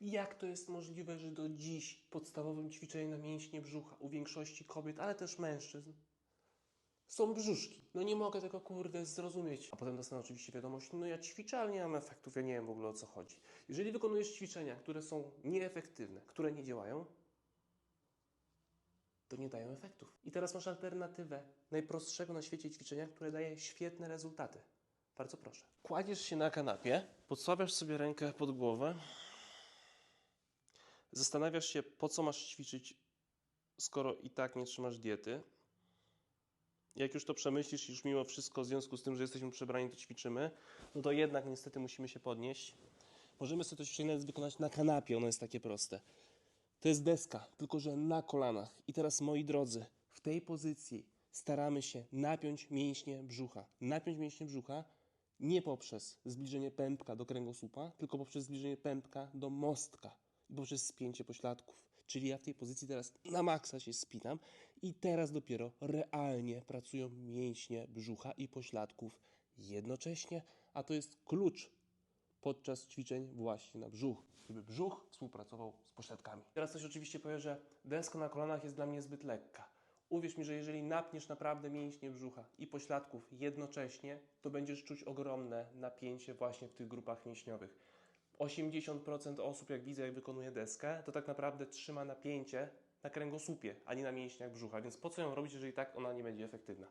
Jak to jest możliwe, że do dziś podstawowym ćwiczeniem na mięśnie brzucha u większości kobiet, ale też mężczyzn są brzuszki? No nie mogę tego kurde zrozumieć. A potem dostanę oczywiście wiadomość, no ja ćwiczę, ale nie mam efektów, ja nie wiem w ogóle o co chodzi. Jeżeli wykonujesz ćwiczenia, które są nieefektywne, które nie działają, to nie dają efektów. I teraz masz alternatywę najprostszego na świecie ćwiczenia, które daje świetne rezultaty. Bardzo proszę. Kładziesz się na kanapie, podstawiasz sobie rękę pod głowę, zastanawiasz się, po co masz ćwiczyć, skoro i tak nie trzymasz diety. Jak już to przemyślisz, już mimo wszystko, w związku z tym, że jesteśmy przebrani, to ćwiczymy, no to jednak niestety musimy się podnieść. Możemy sobie to ćwiczenie nawet wykonać na kanapie, ono jest takie proste. To jest deska, tylko że na kolanach. I teraz, moi drodzy, w tej pozycji staramy się napiąć mięśnie brzucha. Napiąć mięśnie brzucha nie poprzez zbliżenie pępka do kręgosłupa, tylko poprzez zbliżenie pępka do mostka i poprzez spięcie pośladków. Czyli ja w tej pozycji teraz na maksa się spinam i teraz dopiero realnie pracują mięśnie brzucha i pośladków jednocześnie, a to jest klucz podczas ćwiczeń właśnie na brzuch, żeby brzuch współpracował z pośladkami. Teraz ktoś oczywiście powie, że deska na kolanach jest dla mnie zbyt lekka. Uwierz mi, że jeżeli napniesz naprawdę mięśnie brzucha i pośladków jednocześnie, to będziesz czuć ogromne napięcie właśnie w tych grupach mięśniowych. 80% osób, jak widzę, jak wykonuje deskę, to tak naprawdę trzyma napięcie na kręgosłupie, a nie na mięśniach brzucha. Więc po co ją robić, jeżeli tak ona nie będzie efektywna?